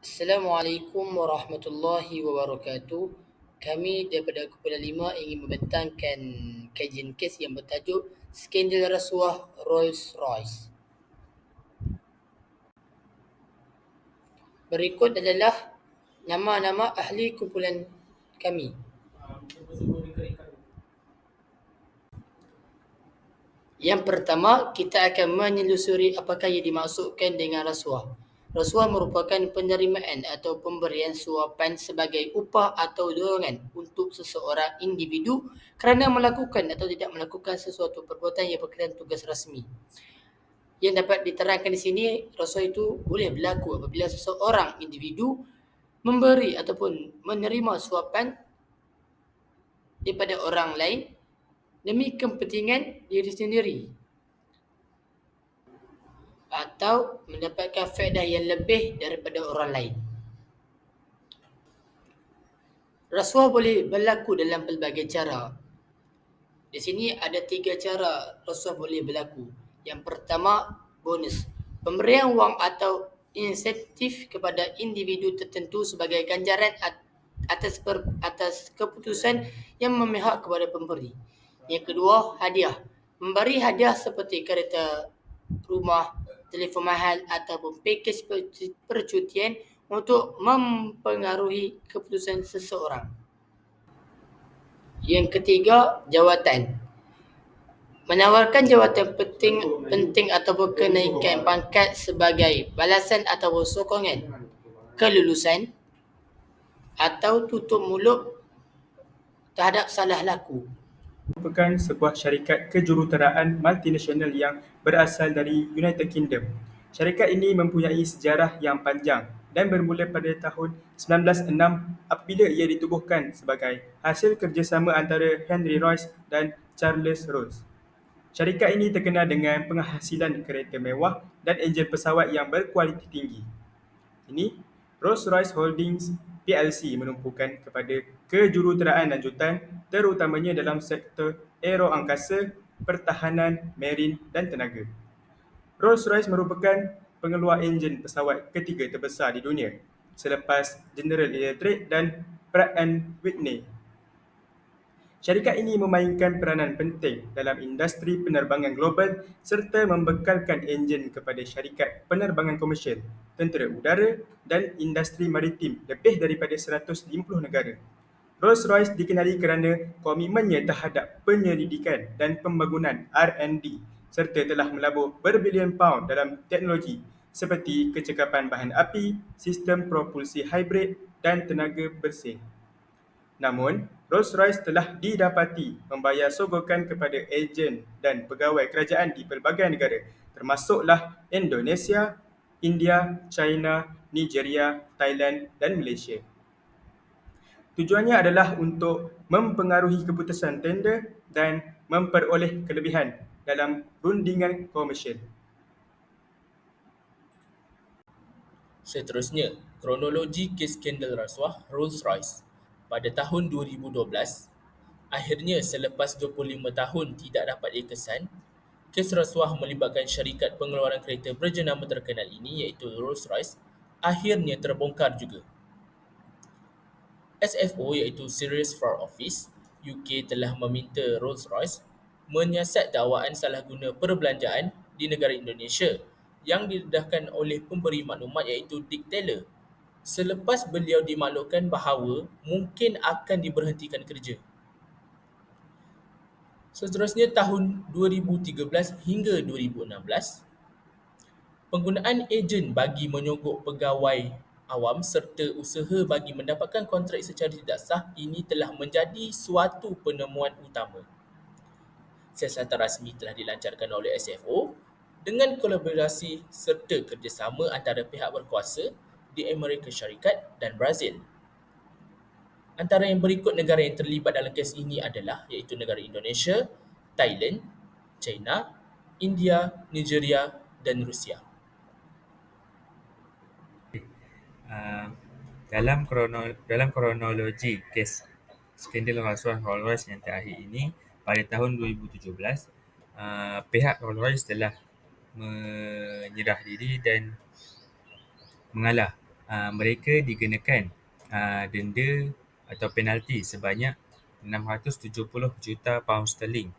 Assalamualaikum warahmatullahi wabarakatuh. Kami daripada Kumpulan Lima ingin membentangkan kajian kes yang bertajuk Skandal Rasuah Rolls-Royce. Berikut adalah nama-nama ahli kumpulan kami. Yang pertama, kita akan menelusuri apakah yang dimaksudkan dengan rasuah. Rasuah merupakan penerimaan atau pemberian suapan sebagai upah atau dorongan untuk seseorang individu kerana melakukan atau tidak melakukan sesuatu perbuatan yang berkaitan tugas rasmi. Yang dapat diterangkan di sini, rasuah itu boleh berlaku apabila seseorang individu memberi ataupun menerima suapan daripada orang lain demi kepentingan diri sendiri atau mendapatkan faedah yang lebih daripada orang lain. Rasuah boleh berlaku dalam pelbagai cara. Di sini ada tiga cara rasuah boleh berlaku. Yang pertama, bonus. Pemberian wang atau insentif kepada individu tertentu sebagai ganjaran atas per, atas keputusan yang memihak kepada pemberi. Yang kedua, hadiah. Memberi hadiah seperti kereta, rumah, telefon mahal ataupun pakej percutian untuk mempengaruhi keputusan seseorang. Yang ketiga, jawatan. Menawarkan jawatan penting penting ataupun kenaikan pangkat sebagai balasan atau sokongan kelulusan atau tutup mulut terhadap salah laku merupakan sebuah syarikat kejuruteraan multinasional yang berasal dari United Kingdom. Syarikat ini mempunyai sejarah yang panjang dan bermula pada tahun 1906 apabila ia ditubuhkan sebagai hasil kerjasama antara Henry Royce dan Charles Rolls. Syarikat ini terkenal dengan penghasilan kereta mewah dan enjin pesawat yang berkualiti tinggi. Ini Rolls-Royce Holdings PLC menumpukan kepada kejuruteraan lanjutan terutamanya dalam sektor aero angkasa, pertahanan, marine dan tenaga. Rolls-Royce merupakan pengeluar enjin pesawat ketiga terbesar di dunia selepas General Electric dan Pratt Whitney. Syarikat ini memainkan peranan penting dalam industri penerbangan global serta membekalkan enjin kepada syarikat penerbangan komersial, tentera udara dan industri maritim lebih daripada 150 negara. Rolls-Royce dikenali kerana komitmennya terhadap penyelidikan dan pembangunan R&D serta telah melabur berbilion pound dalam teknologi seperti kecekapan bahan api, sistem propulsi hybrid dan tenaga bersih. Namun, Rolls-Royce telah didapati membayar sogokan kepada ejen dan pegawai kerajaan di pelbagai negara termasuklah Indonesia, India, China, Nigeria, Thailand dan Malaysia. Tujuannya adalah untuk mempengaruhi keputusan tender dan memperoleh kelebihan dalam rundingan komersial. Seterusnya, kronologi kes skandal rasuah Rolls-Royce. Pada tahun 2012, akhirnya selepas 25 tahun tidak dapat dikesan, kes rasuah melibatkan syarikat pengeluaran kereta berjenama terkenal ini iaitu Rolls-Royce akhirnya terbongkar juga. SFO iaitu Serious Fraud Office UK telah meminta Rolls-Royce menyiasat dakwaan salah guna perbelanjaan di negara Indonesia yang didedahkan oleh pemberi maklumat iaitu Dick Taylor selepas beliau dimaklumkan bahawa mungkin akan diberhentikan kerja. Seterusnya tahun 2013 hingga 2016, penggunaan ejen bagi menyogok pegawai awam serta usaha bagi mendapatkan kontrak secara tidak sah ini telah menjadi suatu penemuan utama. Siasatan rasmi telah dilancarkan oleh SFO dengan kolaborasi serta kerjasama antara pihak berkuasa di Amerika Syarikat dan Brazil. Antara yang berikut negara yang terlibat dalam kes ini adalah iaitu negara Indonesia, Thailand, China, India, Nigeria dan Rusia. Uh, dalam krono, dalam kronologi kes skandal rasuah Rolls-Royce yang terakhir ini pada tahun 2017 uh, pihak Rolls-Royce telah menyerah diri dan mengalah uh, mereka dikenakan uh, denda atau penalti sebanyak 670 juta pound sterling.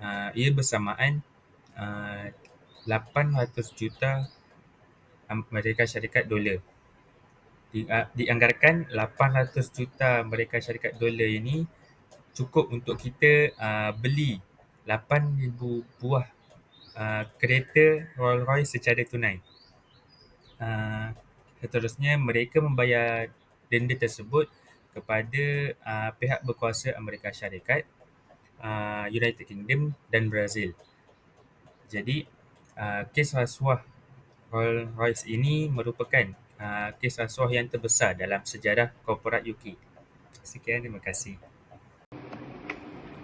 Uh, ia bersamaan uh, 800 juta Amerika Syarikat dolar. Di, uh, dianggarkan 800 juta Amerika Syarikat dolar ini cukup untuk kita uh, beli 8,000 buah uh, kereta Rolls Royce secara tunai. Uh, seterusnya, mereka membayar denda tersebut kepada uh, pihak berkuasa Amerika Syarikat, uh, United Kingdom dan Brazil. Jadi, uh, kes rasuah Rolls Royce ini merupakan uh, kes rasuah yang terbesar dalam sejarah korporat UK. Sekian, terima kasih.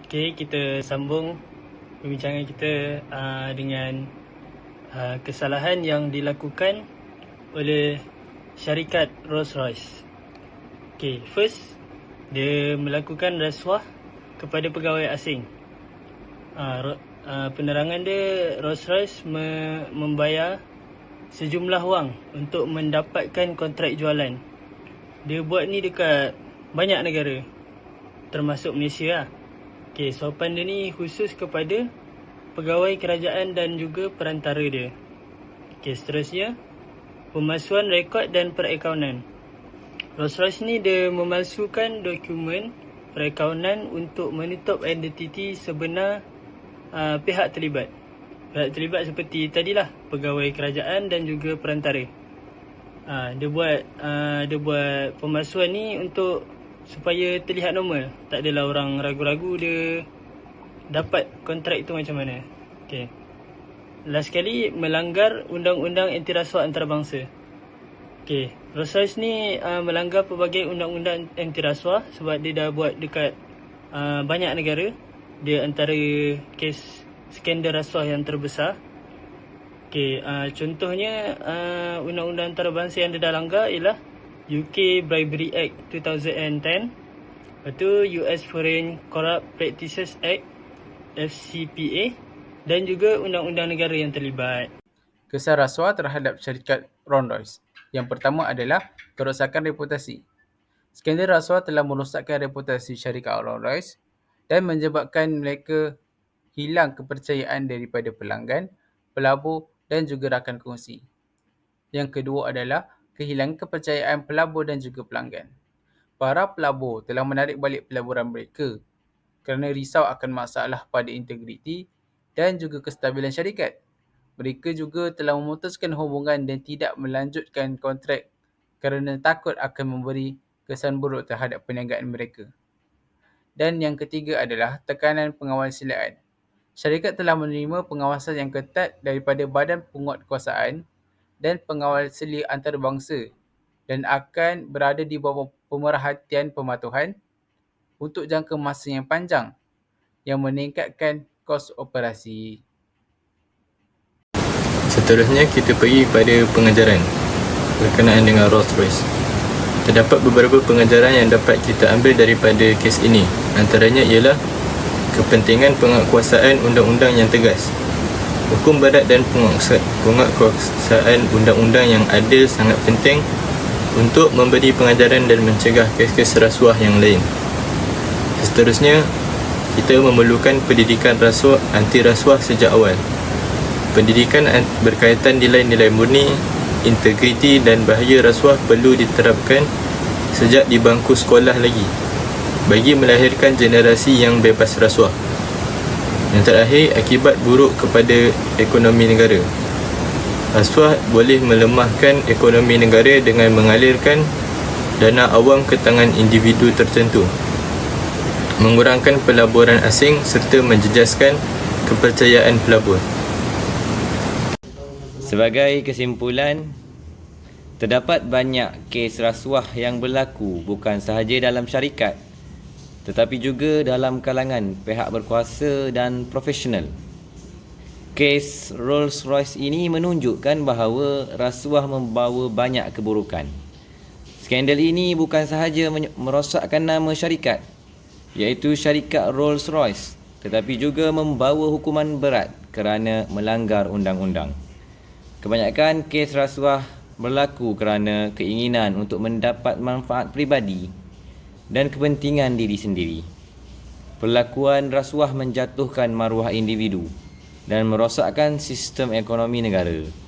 Okey, kita sambung perbincangan kita uh, dengan uh, kesalahan yang dilakukan oleh syarikat Rolls-Royce. Okey, first dia melakukan rasuah kepada pegawai asing. Uh, uh, penerangan dia Rolls-Royce me- membayar sejumlah wang untuk mendapatkan kontrak jualan. Dia buat ni dekat banyak negara termasuk Malaysia lah. Okey, sopan dia ni khusus kepada pegawai kerajaan dan juga perantara dia. Okey, seterusnya pemalsuan rekod dan perakaunan. Rolls-Royce ni dia memalsukan dokumen perakaunan untuk menutup identiti sebenar uh, pihak terlibat. Pihak terlibat seperti tadilah pegawai kerajaan dan juga perantara. Uh, dia buat uh, dia buat pemalsuan ni untuk supaya terlihat normal. Tak adalah orang ragu-ragu dia dapat kontrak itu macam mana. Okay. Last sekali melanggar undang-undang anti rasuah antarabangsa. Okay. Rolls ni uh, melanggar pelbagai undang-undang anti rasuah sebab dia dah buat dekat uh, banyak negara. Dia antara kes skandal rasuah yang terbesar. Okay, uh, contohnya uh, undang-undang antarabangsa yang dia dah langgar ialah UK Bribery Act 2010 Lepas tu US Foreign Corrupt Practices Act FCPA dan juga undang-undang negara yang terlibat. Kesan rasuah terhadap syarikat Rolls-Royce. Yang pertama adalah kerosakan reputasi. Skandal rasuah telah merosakkan reputasi syarikat Rolls-Royce dan menyebabkan mereka hilang kepercayaan daripada pelanggan, pelabur dan juga rakan kongsi. Yang kedua adalah kehilangan kepercayaan pelabur dan juga pelanggan. Para pelabur telah menarik balik pelaburan mereka kerana risau akan masalah pada integriti dan juga kestabilan syarikat. Mereka juga telah memutuskan hubungan dan tidak melanjutkan kontrak kerana takut akan memberi kesan buruk terhadap perniagaan mereka. Dan yang ketiga adalah tekanan pengawal silaan. Syarikat telah menerima pengawasan yang ketat daripada Badan Penguatkuasaan dan pengawal seli antarabangsa dan akan berada di bawah pemerhatian pematuhan untuk jangka masa yang panjang yang meningkatkan kos operasi. Seterusnya kita pergi pada pengajaran berkenaan dengan Rolls-Royce. Terdapat beberapa pengajaran yang dapat kita ambil daripada kes ini. Antaranya ialah kepentingan penguatkuasaan undang-undang yang tegas Hukum barat dan penguatkuasaan undang-undang yang adil sangat penting untuk memberi pengajaran dan mencegah kes-kes rasuah yang lain. Seterusnya, kita memerlukan pendidikan rasuah anti rasuah sejak awal. Pendidikan berkaitan nilai-nilai murni, integriti dan bahaya rasuah perlu diterapkan sejak di bangku sekolah lagi bagi melahirkan generasi yang bebas rasuah. Yang terakhir, akibat buruk kepada ekonomi negara. Rasuah boleh melemahkan ekonomi negara dengan mengalirkan dana awam ke tangan individu tertentu. Mengurangkan pelaburan asing serta menjejaskan kepercayaan pelabur. Sebagai kesimpulan, terdapat banyak kes rasuah yang berlaku bukan sahaja dalam syarikat tetapi juga dalam kalangan pihak berkuasa dan profesional. Kes Rolls-Royce ini menunjukkan bahawa rasuah membawa banyak keburukan. Skandal ini bukan sahaja merosakkan nama syarikat iaitu syarikat Rolls-Royce tetapi juga membawa hukuman berat kerana melanggar undang-undang. Kebanyakan kes rasuah berlaku kerana keinginan untuk mendapat manfaat peribadi dan kepentingan diri sendiri. Perlakuan rasuah menjatuhkan maruah individu dan merosakkan sistem ekonomi negara.